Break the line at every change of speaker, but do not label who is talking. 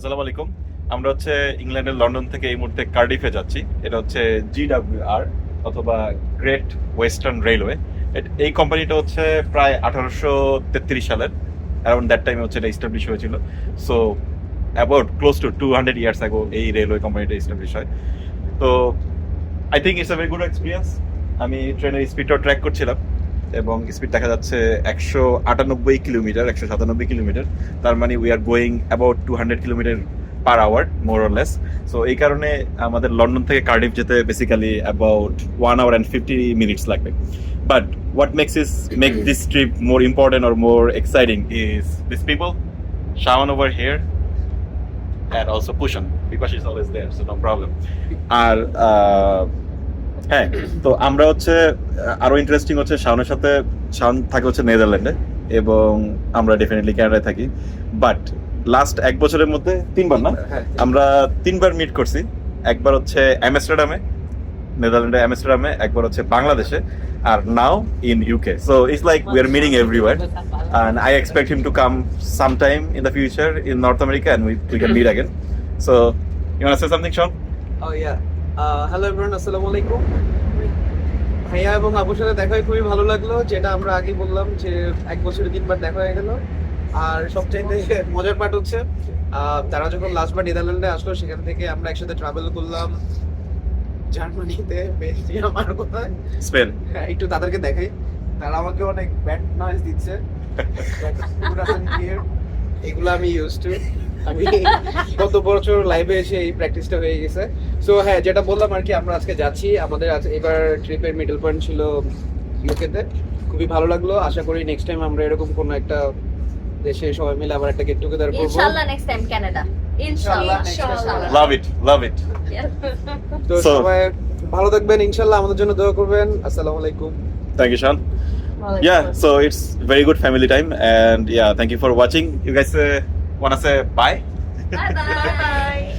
আসসালামু আলাইকুম। আমরা হচ্ছে ইংল্যান্ডের লন্ডন থেকে এই মুহূর্তে কার্ডিফে যাচ্ছি। এটা হচ্ছে জিডাব্লিউআর অথবা গ্রেট ওয়েস্টার্ন রেলওয়ে। এই কোম্পানিটা হচ্ছে প্রায় আঠারোশো তেত্রিশ সালের। অ্যারাউন্ড দ্যাট টাইমে হচ্ছে এটা এস্টাবলিশ হয়েছিল। So about close to two hundred years ago এই রেলওয়ে কোম্পানিটা এস্টাবলিশ হয়। তো I think it's a very good experience আমি ট্রেনের স্পিডটাও ট্র্যাক করছিলাম। এবং স্পিড দেখা যাচ্ছে একশো আটানব্বই কিলোমিটার একশো সাতানব্বই কিলোমিটার। তার মানে we are going about two hundred kilometre per hour more or less so এই কারণে আমাদের লন্ডন থেকে কার্ডিফ যেতে basically about one hour and fifty minutes লাগবে। But what makes is make this trip more important or more exciting is this people Sean over here and also Pushan because is always there so no problem আর হ্যাঁ তো আমরা হচ্ছে আরও interesting হচ্ছে শাওনের সাথে শাওন থাকে হচ্ছে নেদারল্যান্ডে এবং আমরা ডেফিনেটলি কানাডায় থাকি। বাট লাস্ট এক বছরের মধ্যে তিনবার না?
হ্যাঁ
আমরা তিনবার মিট করছি। একবার হচ্ছে অ্যামস্টারডামে নেদারল্যান্ডে অ্যামস্টারডামে একবার হচ্ছে বাংলাদেশে আর now in UK so it's like we are meeting everywhere and I expect him to come sometime in the future in North America and we, we can meet again. So, you want to say something, Sean?
Oh yeah hello everyone আসসালামু আলাইকুম। ভাইয়া এবং আপুর সাথে দেখা হয়ে খুবই ভালো লাগল যেটা আমরা আগে বললাম যে এক বছরে তিনবার দেখা হয়ে গেল। আর সবচাইতে মজার পার্ট হচ্ছে তারা যখন লাস্টবার নেদারল্যান্ডে আসলো সেখান থেকে আমরা একসাথে ট্রাভেল করলাম জার্মানিতে বেলজিয়াম আর কোথায়।
Spain.
হ্যাঁ, একটু তাদেরকে দেখাই। তারা আমাকে অনেক ব্যাড নয়েজ দিচ্ছে। এগুলো আমি ইউজ টু আমি গত বছর লাইভে এসে এই প্র্যাকটিসটা হয়ে গেছে। সো হ্যাঁ যেটা বললাম আর কি আমরা আজকে যাচ্ছি আমাদের আজ এবার ট্রিপের মিডল পয়েন্ট ছিল ইউকেতে খুবই ভালো লাগল আশা করি নেক্সট টাইম আমরা এরকম কোনো একটা দেশে সবাই মিলে আবার একটা গেট টুগেদার করব
ইনশাআল্লাহ নেক্সট টাইম কানাডা
ইনশাআল্লাহ,
ইনশাআল্লাহ
next time.
Love it, love it.
তো সবাই ভালো থাকবেন ইনশাল্লাহ আমাদের জন্য দোয়া করবেন আসসালামু আলাইকুম
Thank you, Sean. Yeah, so it's very good family time, and yeah, thank you for watching. You guys uh, want to say bye?
Bye bye.